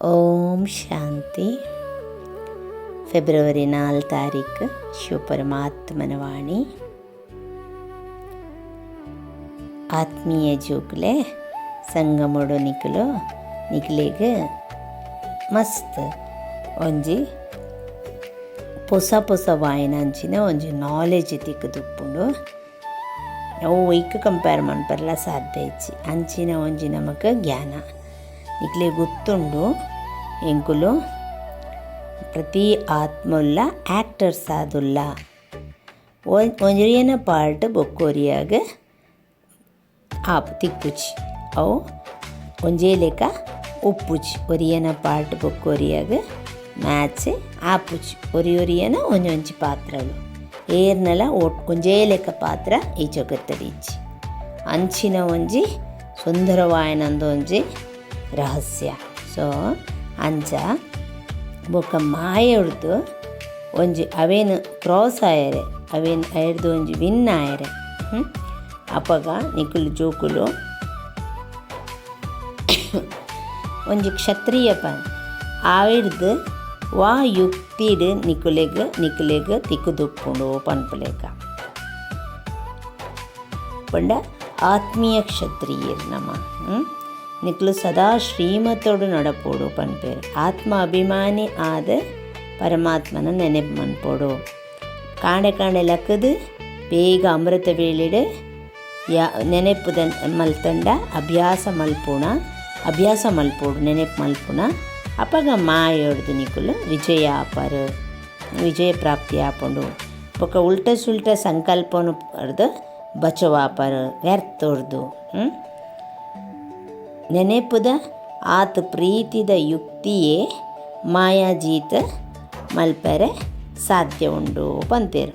ಓಂ ಶಾಂತಿ February ನಾಲ್ಕು ತಾರೀಕು ಶಿವಪರಮಾತ್ಮನ ವಾಣಿ ಆತ್ಮೀಯ ಜೋಕುಲೆ ಸಂಗಮಡು ನಿಕುಲು ನಿಕ್ಲೆಗ್ ಮಸ್ತ್ ಒಂಜಿ ಪೊಸ ಪೊಸ ವಾಯನಂಚಿನ ಒಂಜಿ ನಾಲೆಜ್ ತಿಕ್ಕುದುಪ್ಪುಂಡು ಅವು ಒಯ್ಕ್ ಕಂಪೇರ್ ಮನ್ಪರ್ಲ ಸಾಧ್ಯ ಇಜ್ಜಿ ಅಂಚಿನ ಒಂಜಿ ನಮಕ್ ಜ್ಞಾನ ನಿಕ್ಲೆ ಗೊತ್ತುಂಡು ಎಂಕುಲು ಪ್ರತಿ ಆತ್ಮುಲ್ಲ ಆ್ಯಕ್ಟರ್ಸ್ ಆದುಲ್ಲ ಒಂಜರಿಯನ ಪಾರ್ಟ್ ಬೊಕ್ಕೋರಿಯಾಗ ಆಪ್ ತಿಕ್ಕುಚಿ ಅವು ಒಂಜೇ ಲೆಕ್ಕ ಉಪ್ಪುಚಿ ಒರಿಯನ ಪಾರ್ಟ್ ಬೊಕ್ಕೋರಿಯಾಗ ಮ್ಯಾಚ್ ಆಪುಚಿ ಒರಿ ಒರಿಯನ ಒಂಜೊಂಜಿ ಪಾತ್ರಗಳು ಏರ್ನಲ ಒಟ್ ಒಂಜೇ ಲೆಕ್ಕ ಪಾತ್ರ ಈ ಜಗತ್ತಡಿಚ್ಚಿ ಅಂಚಿನ ಒಂಜಿ ಸುಂದರವಾಯನಂದ ಒಂಜಿ ರಹಸ್ಯ. ಸೊ ಅಂಚ ಬೊಕ್ಕ ಮಾಯಡ್ದು ಒಂಜಿ ಅವೇನು ಕ್ರಾಸ್ ಆಯರೆ, ಅವೇನು ಅಯರ್ದು ಒಂಜಿ ವಿನ್ ಆಯರೆ. ಅಪಗ ನಿಕುಲು ಜೋಕುಲು ಒಂಜಿ ಕ್ಷತ್ರಿಯ ಪನ್ ಆವಿಡ್ದು ವಾ ಯುಕ್ತಿಡ್ ತಿಕ್ಕು ನಿಕುಲೆಗ್ ತಿಕ್ಕುದುಪ್ಪುಂಡು ಪನ್ಪುಲೆಗ ಪಂಡ ಆತ್ಮೀಯ ಕ್ಷತ್ರಿಯರ್ ನಮ್ಮ ನಿಕ್ಲು ಸದಾ ಶ್ರೀಮತೋಡು ನಡಪೋಡು ಪನ್ಪೇರು. ಆತ್ಮ ಅಭಿಮಾನಿ ಆದ ಪರಮಾತ್ಮನ ನೆನಪು ಮನ್ಪೋಡು. ಕಾಣೆ ಕಾಂಡೆ ಲಕ್ಕದು ಬೇಗ ಅಮೃತ ವೇಳಿಡು, ಯಾ ನೆನೆಪುದ ಮಲ್ತಂಡ ಅಭ್ಯಾಸ ಮಲ್ಪೋಣ, ಅಭ್ಯಾಸ ಮಲ್ಪೋಡು, ನೆನೆಪು ಮಲ್ಪುಣ. ಅಪಗ ಮಾಯೋಡ್ದು ನಿಕುಲು ವಿಜಯ ಆಪರ್, ವಿಜಯ ಪ್ರಾಪ್ತಿ ಆಪುಂಡು. ಬೊಕ ಉಲ್ಟ ಸುಲ್ಟ ಸಂಕಲ್ಪನು ಪಡ್ದು ಬಚವಾಪರು, ವ್ಯರ್ಥೋಡ್ದು ನೆನೆಪುದ ಆತ ಪ್ರೀತಿದ ಯುಕ್ತಿಯೇ ಮಾಯಾಜೀತ ಮಲ್ಪರೆ ಸಾಧ್ಯ ಉಂಡು ಪಂತೇರು.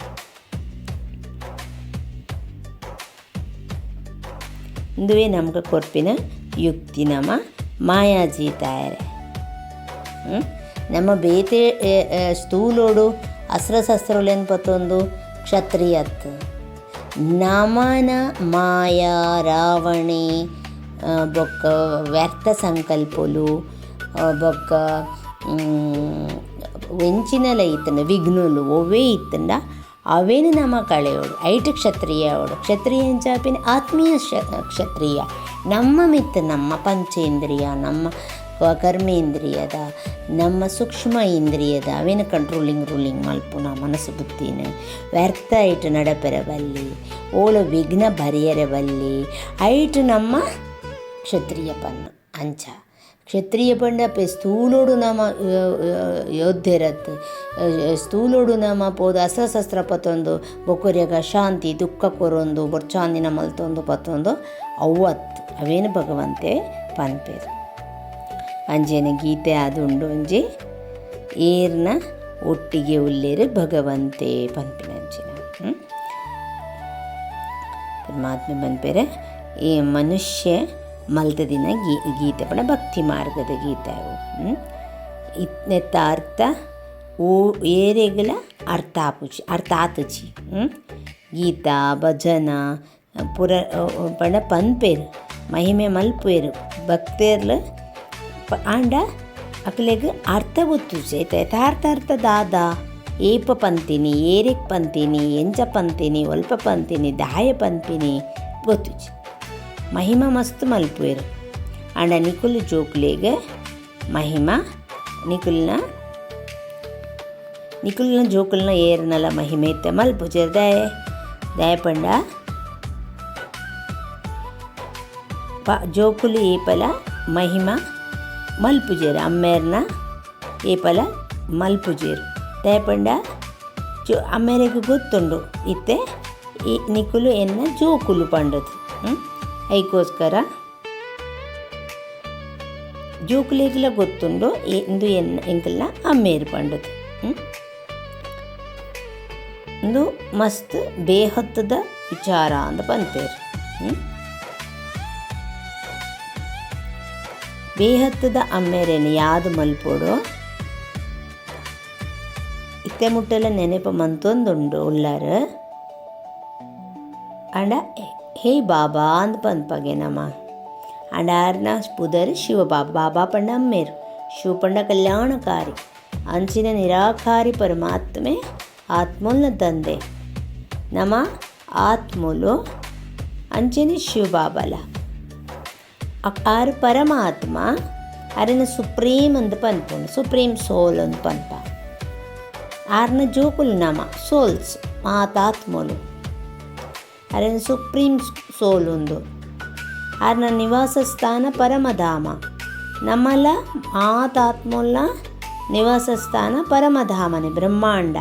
ಇಂದುವೇ ನಮ್ಗೆ ಕೊರ್ಪಿನ ಯುಕ್ತಿ ನಮ್ಮ ಮಾಯಾಜೀತ ಆಯರೆ. ನಮ್ಮ ಬೇತೆ ಸ್ಥೂಲೋಡು ಅಸ್ತ್ರಶಸ್ತ್ರಲೇನು ಪತ್ತೊಂದು? ಕ್ಷತ್ರಿಯತ್. ನಮನ ಮಾಯಾ ರಾವಣೆ ಬೊಕ್ಕ ವ್ಯರ್ಥ ಸಂಕಲ್ಪಲು ಬೊಕ್ಕ ವೆಂಚಿನಲ ಇತ್ತಂಡ, ವಿಘ್ನುಲು ಒವೇ ಇತ್ತಂಡ, ಅವೇನು ನಮ್ಮ ಕಳೆಯೋಡು ಐಟ್ ಕ್ಷತ್ರಿಯ ಅವಡು ಕ್ಷತ್ರಿಯ ಎಂಚಾಪಿನ ಆತ್ಮೀಯ ಕ್ಷತ್ರಿಯ. ನಮ್ಮ ಮಿತ್ತ ನಮ್ಮ ಪಂಚೇಂದ್ರಿಯ, ನಮ್ಮ ಕರ್ಮೇಂದ್ರಿಯದ, ನಮ್ಮ ಸೂಕ್ಷ್ಮ ಇಂದ್ರಿಯದ, ಅವೇನು ಕಂಟ್ರೋಲಿಂಗ್ ರೂಲಿಂಗ್ ಮಲ್ಪುನ ಮನಸ್ಸು ಬುದ್ಧಿನ. ವ್ಯರ್ಥ ಐಟ್ ನಡಪೆರಬಲ್ಲಿ ಓಳು ವಿಘ್ನ ಬರೆಯರಬಲ್ಲಿ ಐಟು ನಮ್ಮ ಕ್ಷತ್ರಿಯ ಪನ್ನ ಅಂಚ. ಕ್ಷತ್ರಿಯ ಪಂಡ ಪೆ ಸ್ಥೂಲೋಡು ನಮ ಯೋಧ್ಯರತ್. ಸ್ಥೂಲೋಡು ನಮ ಪೋದು ಅಸ್ತ್ರಶಸ್ತ್ರ ಪತ್ತೊಂದು ಬೊಕೊರ್ಯಾಗ ಶಾಂತಿ, ದುಃಖ ಕೊರೊಂದು ಬೊರ್ಚಾಂದಿನ ಮಲ್ತೊಂದು ಪತ್ತೊಂದು ಅವತ್ ಅವೇನು ಭಗವಂತೆ? ಪನ್ಪೇರು ಅಂಜನೆ ಗೀತೆ ಆದುಂಡು ಅಂಜಿ, ಏರ್ನ ಒಟ್ಟಿಗೆ ಉಲ್ಲೇರು ಭಗವಂತೆ ಪನ್ಪಿನ ಅಂಜಿನ. ಪರಮಾತ್ಮೆ ಬಂದ್ಪೇರೆ ಈ ಮನುಷ್ಯ ಮಲ್ತದಿನ ಗೀ, ಗೀತೆ ಪಡ ಭಕ್ತಿ ಮಾರ್ಗದ ಗೀತೆ ಇತ್ನೆತ್ತ ಅರ್ಥ ಓ ಏರೆಗಲ ಅರ್ಥ ಆಪುಚಿ ಅರ್ಥ ಆತುಚಿ ಗೀತ, ಭಜನ, ಪುರ ಪಂಡ ಪನ್ಪೇರು, ಮಹಿಮೆ ಮಲ್ಪೇರು ಭಕ್ತೇರ್ಲ ಆಂಡ ಅಕ್ಲೆಗ್ ಅರ್ಥ ಗೊತ್ತುಚೆ ಯಥಾರ್ಥ ಅರ್ಥ ದಾದ, ಏಪ ಪಂತಿನಿ, ಏರೆಕ್ ಪಂತಿನಿ ಎಂಚ ಪಂತಿನಿ ಒಲ್ಪ ಪಂತಿನಿ, ದಾಯ ಪಂತಿನಿ, ಗೊತ್ತುಚಿ. ಮಹಿಮ ಮಸ್ತ್ ಮಲ್ಪುವೆರು ಆಂಡ ನಿಕುಲು ಜೋಕ್ಲೆಗ್ ಮಹಿಮ ನಿಕುಲ್ನ ನಿಕುಲ್ನ ಜೋಕುಲ್ನ ಏರ್ನಲ ಮಹಿಮೆ ಇತ್ತೆ ಮಲ್ಪುಜೆರ್ ದಯ ದಯ ಪಂಡ ಪ ಜೋಕುಲು ಏಪಲ ಮಹಿಮ ಮಲ್ಪುಜೇರು ಅಮ್ಮೇರ್ನ ಏಪಲ ಮಲ್ಪುಜೇರು ದಯಪಂಡ ಜೋ ಅಮ್ಮೇರಿಗೆ ಗೊತ್ತುಂಡು ಇತ್ತೆ ಈ ನಿಕುಲು ಎನ್ನ ಜೋಕುಲು ಐಕೋಸ್ಕರ ಜೋಕುಲೇಗ್ಲ ಗೊತ್ತುಂಡು ಇಂದು ಎನ್ನ ಎಂಕಲ್ನ ಅಮ್ಮೇರು ಪಂಡದು. ಇಂದು ಮಸ್ತ್ ಬೇಹತ್ತದ ವಿಚಾರ ಅಂತ ಪನ್ಪೇರು ಬೇಹತ್ತದ ಅಮ್ಮೇರೇನು ಯಾವುದು ಮಲ್ಪೋಡು? ಇತ್ತೆ ಮುಟ್ಟೆಲ್ಲ ನೆನಪು ಮಂತೊಂದುಂಡು ಉಳ್ಳಾರು. ಅಂಡ ಹೇ ಬಾಬಾ ಅಂದ್ ಪನ್ಪಗೆ ನಮ್ಮ ಅಂಡ ಆರ್ನ ಪುದರ್ ಶಿವ ಬಾಬಾ ಬಾಬಾ ಪಂಡ ಅಮ್ಮೇರು ಶಿವಪಂಡ ಕಲ್ಯಾಣಕಾರಿ ಅಂಚಿನ ನಿರಾಕಾರಿ ಪರಮಾತ್ಮೆ, ಆತ್ಮೋಲ್ನ ತಂದೆ ನಮ ಆತ್ಮುಲು ಅಂಚಿನ ಶಿವ ಬಾಬಲ. ಆರು ಪರಮಾತ್ಮ, ಅರಿನ ಸುಪ್ರೀಂ ಅಂದ್ ಪನ್ಪುಂಡು ಸುಪ್ರೀಂ ಸೋಲ್ ಅಂದ್ ಪನ್ಪ ಆರ್ನ ಜೋಕುಲು ನಮ, ಸೋಲ್ಸ್, ಮಾತಾತ್ಮಲು. ಅರಿನ ಸುಪ್ರೀಂ ಸೋಲ್ ಒಂದು ಆರ್ನ ನಿವಾಸ ಸ್ಥಾನ ಪರಮಧಾಮ ನಮ್ಮಲ ಮಾತಾತ್ಮುಲ್ಲ ನಿವಾಸ ಸ್ಥಾನ ಪರಮಧಾಮನೆ ಬ್ರಹ್ಮಾಂಡ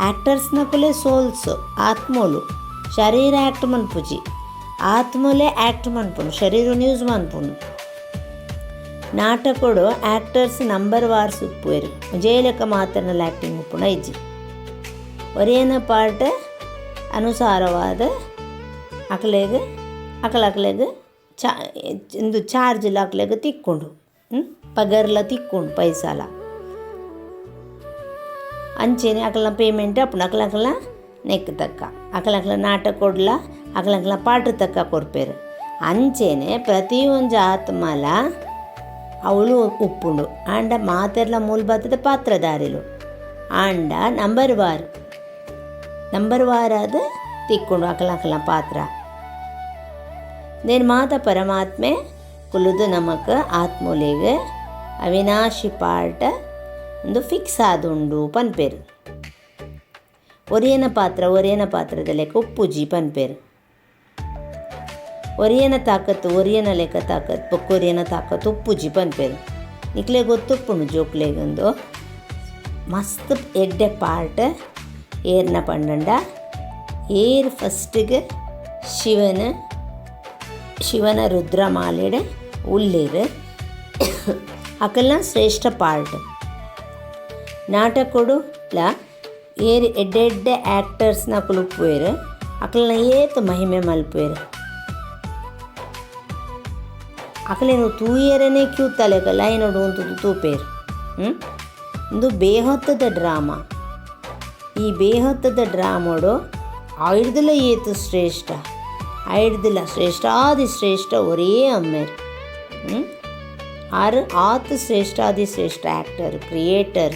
యాక్టర్స్నకులే సోల్స్ ఆత్మలు శరీర యాక్ట్ మన్పుజి ఆత్మలే యాక్ట్ మన్పును శరీరం న్యూస్ మన్పును ನಾಟಕಡು ಆ್ಯಕ್ಟರ್ಸ್ ನಂಬರ್ ವಾರ್ ಸುಪ್ಪುವೆರು ಜೈಲಕ ಮಾತನಲ್ಲಿ ಆ್ಯಕ್ಟಿಂಗ್ ಉಪ್ಪುನ ಇಜ್ಜಿ ಒರೇನ ಪಾರ್ಟ್ ಅನುಸಾರವಾದ ಅಕ್ಲೆಗ್ ಅಕಲ ಅಕಲೆಗ್ ಚಾ, ಇಂದು ಚಾರ್ಜ್ಲ ಅಕಲೆಗ್ ತಿಕ್ಕೊಂಡು ಪಗರ್ಲ ತಿಕ್ಕೊಂಡು ಪೈಸಾಲ. ಅಂಚೆನೆ ಅಕಲ್ನ ಪೇಮೆಂಟ್ ಅಪುನ ಅಕಲಕಲ ಅಕಲ ನೆಕ್ ತಕ್ಕ. ಅಕಲಕಲ ನಾಟ ಕೊಡ್ಲ ಅಕಲಕಲ ಅಕಲ ಪಾಠ ತಕ್ಕ ಕೊರ್ಪೇರು ಅಂಚೆನೆ ಪ್ರತಿಯೊಂದು ಆತ್ಮಲ ಅವಳು ಉಪ್ಪುಂಡು. ಆಂಡ ಮಾತೆರ್ಲ ಮೂಲ ಬತ್ತದ ಪಾತ್ರಧಾರಿಲು. ಆಂಡ ನಂಬರ್ ವಾರ್. ನಂಬರ್ ನಂಬರ್ವಾರಾದ ತಿಕ್ಕೊಂಡು ಹಾಕಲಾಕಲ ಪಾತ್ರ. ನಿರ್ಮಾತ ಪರಮಾತ್ಮೆ ಕುಲದು ನಮಕ ಆತ್ಮೂಲೆಗೆ ಅವಿನಾಶಿ ಪಾಠ ಒಂದು ಫಿಕ್ಸ್ ಆದುಂಡು ಪನ್ಪೇರು. ಒರಿಯನ ಪಾತ್ರ ಒರಿಯನ ಪಾತ್ರದ ಲೆಕ್ಕ ಉಪ್ಪುಜಿ ಪನ್ಪೇರು. ಒರಿಯನ ತಾಕತ್ತು ಒರಿಯನ ಲೆಕ್ಕ ತಾಕತ್ ಪೊಕ್ಕೊರಿಯನ ತಾಕತ್ತು ಉಪ್ಪುಜಿ ಪನ್ಪೇರು. ನಿಕ್ಲೆ ಗೊತ್ತುಪ್ಪುಂಡು ಜೋಕ್ಲೆಗೊಂದು ಮಸ್ತ್ ಎಡ್ಡೆ ಪಾರ್ಟ್ ಏರ್ನ ಪಂಡಂಡ. ಏರ್ ಫಸ್ಟಿಗೆ ಶಿವನ ಶಿವನ ರುದ್ರಮಾಲೆಡೆ ಉಳ್ಳೇರು. ಅಕಲ್ನ ಶ್ರೇಷ್ಠ ಪಾರ್ಟ್. ನಾಟಕೊಡು ಲ ಏರ್ ಎಡ್ಡೆ ಎಡ್ಡೆ ಆ್ಯಕ್ಟರ್ಸ್ನ ಕುಲುಪ್ಪುವೆರು ಅಕಲ್ನ ಏತ್ ಮಹಿಮೆ ಮಲ್ಪುವೆರು. ಅಕಲೇನು ತೂಯರನೇ ಕ್ಯೂತ್ತಲೆ ಏನೋಡು ಉಂತುದು ತೂಪೇರು. ಒಂದು ಬೇಹೊತ್ತದ ಡ್ರಾಮಾ. ಈ ಬೇಹೊತ್ತದ ಡ್ರಾಮೋಡು ಆಯ್ದಲ ಏತು ಶ್ರೇಷ್ಠ ಆಯ್ದಲ ಶ್ರೇಷ್ಠಾದಿ ಶ್ರೇಷ್ಠ ಒರೇ ಅಮ್ಮೇರು. ಹ್ಞೂ ಆರು ಶ್ರೇಷ್ಠ ಶ್ರೇಷ್ಠಾದಿ ಶ್ರೇಷ್ಠ ಆ್ಯಕ್ಟರ್ ಕ್ರಿಯೇಟರ್,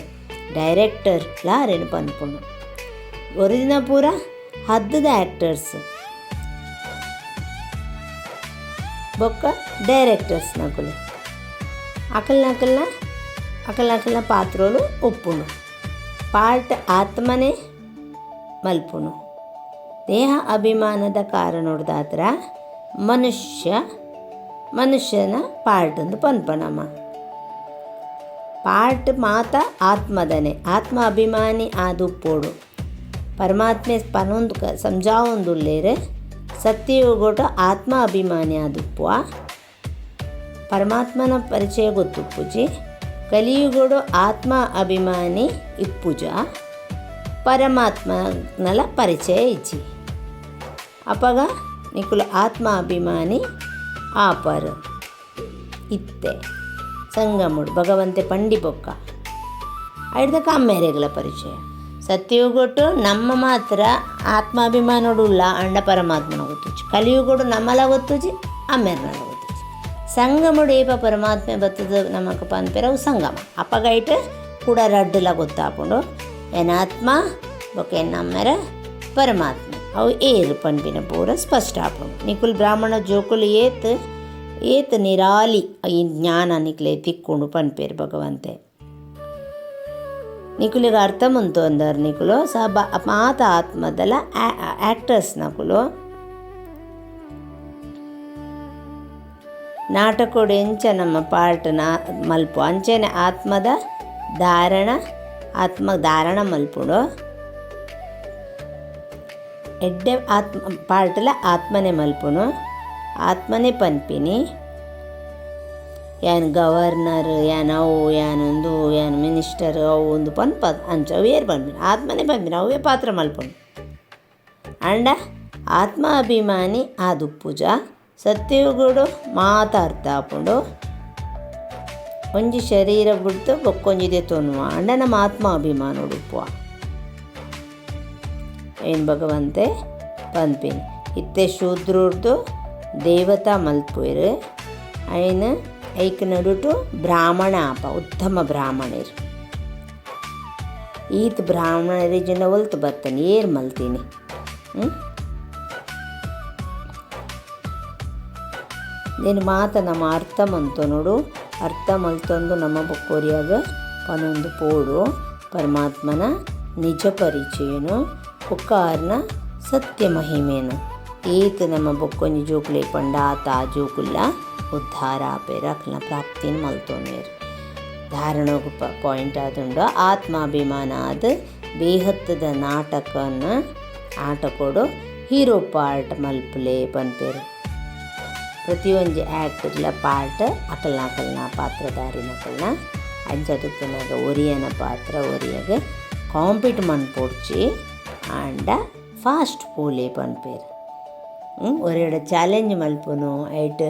ಡೈರೆಕ್ಟರ್, ಲಾರೇನು ಪನ್ಪುಂಡು ಒರಿಜಿನ ಪೂರ ಹದ್ದದ ಆ್ಯಕ್ಟರ್ಸ್ ಬೊಕ್ಕ ಡೈರೆಕ್ಟರ್ಸ್ ನಕಲು. ಅಕಲ್ನ ಅಕಲ್ನ ಅಕಲ್ನ ಅಕಲ್ನ ಪಾತ್ರೋಲು ಒಪ್ಪುಂಡು ಪಾರ್ಟ್ ಆತ್ಮನೇ ಮಲ್ಪುನು. ದೇಹ ಅಭಿಮಾನದ ಕಾರಣೋಡ್ದಾತ್ರ ಮನುಷ್ಯ ಮನುಷ್ಯನ ಪಾರ್ಟ್ ಒಂದು ಪನ್ಪನಮ್ಮ ಪಾರ್ಟ್ ಮಾತ ಆತ್ಮದನೆ. ಆತ್ಮ ಅಭಿಮಾನಿ ಆದುಪ್ಪೋಡು ಪರಮಾತ್ಮೆ ಪನೊಂದು ಕ ಸಂಜಾವೊಂದುಲ್ಲೇರೆ ಸತ್ಯಯುಗೋಟ ಆತ್ಮ ಅಭಿಮಾನಿ ಆದುಪ್ಪುವ ಪರಮಾತ್ಮನ ಪರಿಚಯ ಗೊತ್ತುಪ್ಪುಜಿ. ಕಲಿಯುಗೋಡು ಆತ್ಮ ಅಭಿಮಾನಿ ಇಪ್ಪುಜ, ಪರಮಾತ್ಮನಲ ಪರಿಚಯ ಇಜ್ಜಿ. ಅಪಗ ನಿಕುಲ ಆತ್ಮ ಅಭಿಮಾನಿ ಆಪರ್ ಇತ್ತೆ. ಸಂಗಮುಡು ಭಗವಂತೆ ಪಂಡಿ ಬೊಕ್ಕ. ಐಡ್ದಕ್ಕ ಅಮ್ಮೇರೆಗಳ ಪರಿಚಯ. ಸತ್ಯುಗೊಟ್ಟು ನಮ್ಮ ಮಾತ್ರ ಆತ್ಮಾಭಿಮಾನೋಡು ಉಲ್ಲ ಅಂಡ ಪರಮಾತ್ಮನ ಗೊತ್ತುಜಿ ಕಲಿಯುಗೋಡು ನಮ್ಮಲ ಗೊತ್ತುಜಿ ಆಮೇಲೆ ಸಂಗಮುಡು ಏಪ ಪರಮಾತ್ಮೆ ಬತ್ತದ ನಮಕ ಪನ್ಪೆರ ಅವು ಸಂಗಮ ಅಪ್ಪಗೈಟ್ ಕೂಡ ರಡ್ಡಲ ಗೊತ್ತಾಪುಂಡು ಏನಾತ್ಮ ಬೊಕ ಎನ್ನಮ್ಮೆರ ಪರಮಾತ್ಮ ಅವು ಏರು ಪನ್ಪಿನ ಪೂರ ಸ್ಪಷ್ಟ ಆಪುಂಡು ನಿಕುಲ್ ಬ್ರಾಹ್ಮಣ ಜೋಕುಲು ಏತ್ ಏತ್ ನಿರಾಲಿ ಈ ಜ್ಞಾನ ನಿಕ್ಲೆ ತಿಕ್ಕೊಂಡು ಪನ್ಪೇರು ಭಗವಂತೆ ನಿಕುಲಿಗೆ ಅರ್ಥ ಮುಂತು ಅಂದರ್ ನಿಕುಲು ಸ ಬ ಮಾತ ಆತ್ಮದಲ ಆ್ಯಕ್ಟರ್ಸ್ ನಕುಲು ನಾಟಕೋಡು ಎಂಚ ನಮ್ಮ ಪಾರ್ಟ್ನ ಮಲ್ಪು. ಅಂಚೆನೆ ಆತ್ಮದ ಧಾರಣ ಆತ್ಮ ಧಾರಣ ಮಲ್ಪುಡು ಎಡ್ಡೆ ಆತ್ಮ, ಪಾರ್ಟ್ಲ ಆತ್ಮನೆ ಮಲ್ಪುನು ಆತ್ಮನೆ ಪನ್ಪಿನಿ. ಯಾನ್ ಗವರ್ನರ್, ಯಾನ್ ಅವು ಯಾನೊಂದು ಯಾನ್ ಮಿನಿಸ್ಟರ್, ಅವು ಒಂದು ಪನ್ಪ ಅಂಚ. ಅವೇರು ಪನ್ಪಿನ. ಆತ್ಮನೆ ಪನ್ಪಿನ. ಅವೇ ಪಾತ್ರ ಮಲ್ಪುನು ಅಂಡ ಆತ್ಮ ಅಭಿಮಾನಿ ಆದು ಪೂಜ ಸತ್ಯಯುಗುಡು ಮಾತಾಡ್ತಾ ಆಪುಂಡು ಒಂಜಿ ಶರೀರ ಬಿಡ್ತು ಬೊಕ್ಕೊಂಜಿದೆ ತೋನುವ ಅಣ್ಣನ ಮಾತ್ಮ ಆತ್ಮ ಅಭಿಮಾನ ಉಡುಪುವ ಏನು ಭಗವಂತೆ? ಪನ್ಪಿನಿ. ಇತ್ತೆ ಶೂದ್ರದ್ದು ದೇವತಾ ಮಲ್ಪುವೆರು. ಐನ ಐಕ್ ನಡುಟು ಬ್ರಾಹ್ಮಣ ಆಪ. ಉತ್ತಮ ಬ್ರಾಹ್ಮಣರು. ಈತ್ ಬ್ರಾಹ್ಮಣರಿ ಜನ ಒಲ್ತು ಬರ್ತಾನೆ. ಏರ್ ಮಲ್ತೀನಿ. ಹ್ಞೂ నేను ಮಾತ ನಮ್ಮ ಅರ್ಥ ಮಂತು ನೋಡು. ಅರ್ಥ ಮಲ್ತೊಂದು ನಮ್ಮ ಬೊಕ್ಕೋರಿಯಾಗ ಪನೊಂದು ಪೋಡು. ಪರಮಾತ್ಮನ ನಿಜ ಪರಿಚಯನು. ಕುಕ್ಕಾರ್ನ ಸತ್ಯ ಮಹಿಮೇನು. ಏತ ನಮ್ಮ ಬೊಕ್ಕೊಂಜಿ ಜೋಕುಲೆ ಪಂಡ ಆತ ಆ ಜೋಕುಲ್ಲ ಉದ್ಧಾರ ಆಪೇರ ಅಕ್ಲ ಪ್ರಾಪ್ತಿನ ಮಲ್ತೋನೇರು ಧಾರಣೋಗ ಪಾಯಿಂಟ್ ಆದುಂಡು ಆತ್ಮಾಭಿಮಾನ ಆದ ಬೇಹತ್ತದ ನಾಟಕನ ಆಟಕೊಡು. Hero part ಮಲ್ಪಲೆ ಪನ್ಪೇರು. ಪ್ರತಿಯೊಂದು ಆ್ಯಕ್ಟ್ಲ ಪಾರ್ಟ್, ಅಕಲ್ನ ಅಕಲ್ನ ಪಾತ್ರಧಾರಿನ ಅಕಲ್ನ ಅಂಚದುಪ್ಪನಾಗ ಒರಿಯನ ಪಾತ್ರ, ಒರಿಯಾಗ ಕಾಂಪಿಟ್ ಮನ್ಪೊಡ್ಚಿ ಆಂಡ ಫಾಸ್ಟ್ ಪೋಲೆ ಪನ್ಪೇರು. ಒರೆಯಡ ಚಾಲೆಂಜ್ ಮಲ್ಪುನು, ಐಟ್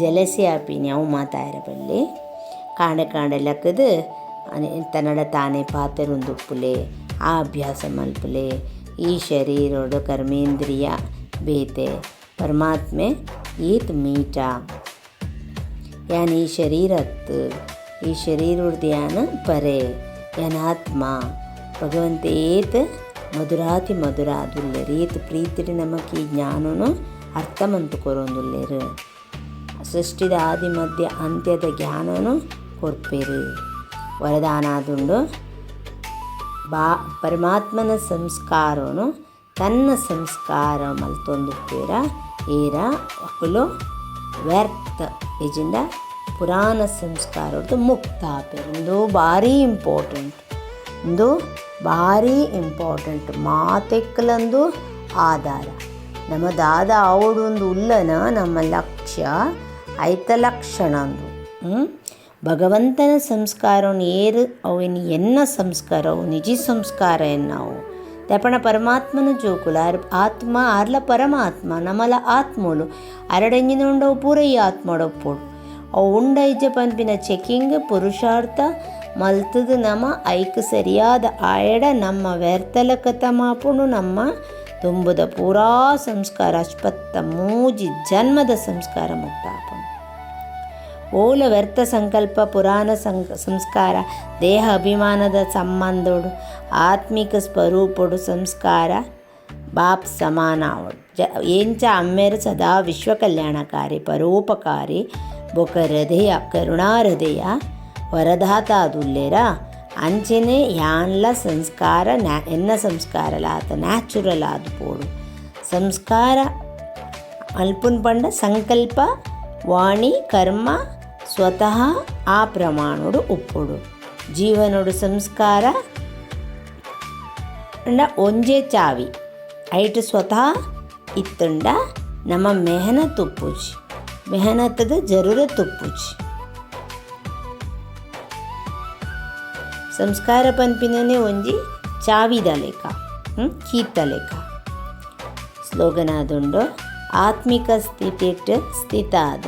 ಜಲಸಿ ಆಪಿನಿ, ಅವು ಮಾತಾಯರ ಬಲ್ಲಿ. ಕಾಂಡೆ ಕಾಂಡೆ ಲೆಕ್ಕದ ತನ್ನಡ ತಾನೇ ಪಾತೆರುಂದುಪ್ಪುಲೆ ಆ ಅಭ್ಯಾಸ ಮಲ್ಪುಲೆ. ಈ ಶರೀರೋಡು ಕರ್ಮೇಂದ್ರಿಯ ಬೇತೆ. ಪರಮಾತ್ಮೆ ಈತ್ ಮೀಟ. ಯಾನ್ ಈ ಶರೀರತ್ ಈ ಶರೀರದ ಯಾನ ಪರೆ, ಯಾನ್ ಆತ್ಮ. ಭಗವಂತ ಏತ್ ಮಧುರಾತಿ ಮಧುರ ಅದುಲ್ಲೇರು ಏತ್ ಪ್ರೀತಿಡಿ ನಮಕ್ ಈ ಜ್ಞಾನನು ಅರ್ಥಮಂತು ಕೊರೊಂದುಲ್ಲೆರು. ಸೃಷ್ಟಿದ ಆದಿ ಮಧ್ಯ ಅಂತ್ಯದ ಜ್ಞಾನನು ವರದಾನ ಆದುಂಡು ಬಾ, ಪರಮಾತ್ಮನ ಸಂಸ್ಕಾರನು ತನ್ನ ಸಂಸ್ಕಾರ ಮಲ್ತೊಂದುಪ್ಪೇರ ಏರ ಒಕ್ಕಲು ವ್ಯರ್ಥ ಇಜಿಂದ ಪುರಾಣ ಸಂಸ್ಕಾರದ್ದು ಮುಕ್ತ ಆಪೇರು ಇಂದು ಭಾರಿ ಇಂಪಾರ್ಟೆಂಟ್ ಇಂದು ಭಾರಿ ಇಂಪಾರ್ಟೆಂಟ್ ಮಾತೆಕ್ಕಲಂದು ಆಧಾರ ನಮ್ಮ ದಾದ ಆವಡೊಂದು ಉಲ್ಲನ ನಮ್ಮ ಲಕ್ಷ್ಯ ಐತ ಲಕ್ಷಣ ಅಂದು ಹ್ಞೂ ಭಗವಂತನ ಸಂಸ್ಕಾರವನ್ನು ಏರು ಅವಿನ ಎನ್ನ ಸಂಸ್ಕಾರ ಅವು ನಿಜ ಸಂಸ್ಕಾರ ಎನ್ನಾವು ತೆಪಣ ಪರಮಾತ್ಮನ ಜೋಕುಲ, ಅರ್ ಆತ್ಮ ಅರ್ಲ ಪರಮಾತ್ಮ, ನಮಲ ಆತ್ಮೋಲು ಅರಡಂಜಿನ ಉಂಡವು ಪೂರ ಈ ಆತ್ಮಡಪ್ಪೋಡು ಅವು ಉಂಡ ಇಜ್ಜ ಪನ್ಪಿನ ಚೆಕಿಂಗ್, ಪುರುಷಾರ್ಥ, ಮಲ್ತದು ನಮ, ಐಕ್ ಸರಿಯಾದ ಆಯಡ, ನಮ್ಮ ವ್ಯರ್ಥಲಕತ ಮಾಪುನು ನಮ್ಮ, ತುಂಬುದ ಪೂರಾ ಸಂಸ್ಕಾರ ಅಶ್ಪತ್ತ ಮೂಜಿ ಜನ್ಮದ ಸಂಸ್ಕಾರ ಮುಕ್ತಾಪನು ಓಲ ವ್ಯರ್ಥ ಸಂಕಲ್ಪ ಪುರಾಣ ಸಂಕ ಸಂಸ್ಕಾರ, ದೇಹ ಅಭಿಮಾನದ ಸಂಬಂಧೋಡು, ಆತ್ಮಿಕ ಸ್ವರೂಪಡು ಸಂಸ್ಕಾರ, ಬಾಪ್ ಸಮಾನಾವಡು ಜ, ಏಂಚ ಅಮ್ಮೆರು ಸದಾ ವಿಶ್ವ ಕಲ್ಯಾಣಕಾರಿ ಪರೋಪಕಾರಿ ಬೊಕ ಹೃದಯ ಕರುಣಾ ಹೃದಯ ವರದಾತ ಅದುಲ್ಲೇರ ಅಂಚೆನೆ ಯಾನ್ಲ ಸಂಸ್ಕಾರ ನ್ಯಾ, ಎನ್ನ ಸಂಸ್ಕಾರಲಾತ ನ್ಯಾಚುರಲ್ ಆದು ಪೋಡು. ಸಂಸ್ಕಾರ ಅಲ್ಪುನ್ ಪಂಡ ಸಂಕಲ್ಪ, ವಾಣಿ, ಕರ್ಮ ಸ್ವತಃ ಆ ಪ್ರಮಾಣುಡು ಉಪ್ಪುಡು. ಜೀವನುಡು ಸಂಸ್ಕಾರ ಒಂಜೆ ಚಾವಿ. ಐಟ್ ಸ್ವತಃ, ಇತ್ತುಂಡ ನಮ್ಮ ಮೆಹನತ್ ಉಪ್ಪುಜಿ ಮೆಹನತದ ಜರೂರತ್ ಉಪ್ಪುಜಿ ಸಂಸ್ಕಾರ ಪನ್ಪಿನೇ ಒಂಜಿ ಚಾವಿದ ಲೆಕ್ಕ ಕೀರ್ತ ಲೆಕ್ಕ ಸ್ಲೋಗನ್ ಆತ್ಮಿಕ ಸ್ಥಿತಿಟ್ ಸ್ಥಿತಾದ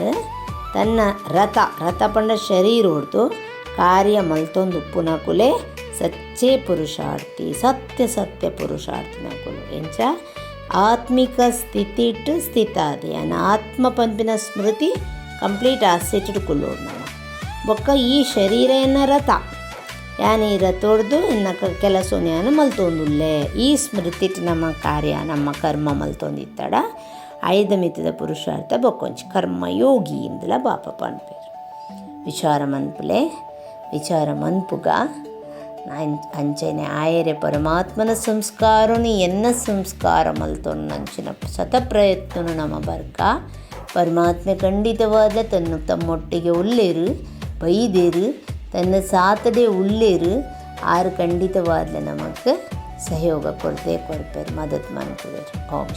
ತನ್ನ ರಥ ರಥ ಪಂಡ ಶರೀರ ಹೊಡ್ದು ಕಾರ್ಯ ಮಲ್ತೊಂದು ಉಪ್ಪುನಕುಲೆ ಸಚ್ಚೇ ಪುರುಷಾರ್ಥಿ, ಸತ್ಯ ಸತ್ಯ ಪುರುಷಾರ್ಥಿ ಕುಲು ಎಂಚ? ಆತ್ಮಿಕ ಸ್ಥಿತಿಟ್ ಸ್ಥಿತಾದಿ ಅನ್ನ ಆತ್ಮ ಪಂಪಿನ ಸ್ಮೃತಿ ಕಂಪ್ಲೀಟ್ ಆಸಿಟ್ಟು ಕುಲ್ಲೋಡು ಬೊಕ್ಕ ಈ ಶರೀರ ಏನ ರಥ? ಯಾನ ಈ ರಥೋಡ್ದು ಎನ್ನ ಯಾನು ಮಲ್ತೊಂದುಲ್ಲೆ. ಈ ಸ್ಮೃತಿಟ್ ನಮ್ಮ ಕಾರ್ಯ, ನಮ್ಮ ಕರ್ಮ ಮಲ್ತೊಂದಿತ್ತಡ. ಐದು ಮಿತದ ಪುರುಷಾರ್ಥ ಬೊಕ್ಕೊಂಚಿ. ಕರ್ಮಯೋಗಿ ಇಂದಲ ಬಾಪ ಪನ್ಪೇರು ವಿಚಾರ ಮನ್ಪುಲೆ, ವಿಚಾರ ಮನ್ಪುಗ ಅಂಚನೆ ಆಯರೆ ಪರಮಾತ್ಮನ ಸಂಸ್ಕಾರನು ಎನ್ನ ಸಂಸ್ಕಾರ ಮಲ್ತೊನ್ನಂಚಿನ ಸತ ಪ್ರಯತ್ನ ನಮ್ಮ ಬರ್ಕ. ಪರಮಾತ್ಮ ಖಂಡಿತವಾದ ತನ್ನ ತಮ್ಮೊಟ್ಟಿಗೆ ಉಲ್ಲೇರು, ಬೈದೇರು, ತನ್ನ ಸಾತಡೆ ಉಳ್ಳೇರು ಆರು ಖಂಡಿತವಾದ ನಮಗೆ ಸಹಯೋಗ ಕೊಡ್ತೇ ಕೊಡ್ಪೇರು ಮದತ್ ಮನ್ಪುವೇರು ಓಂ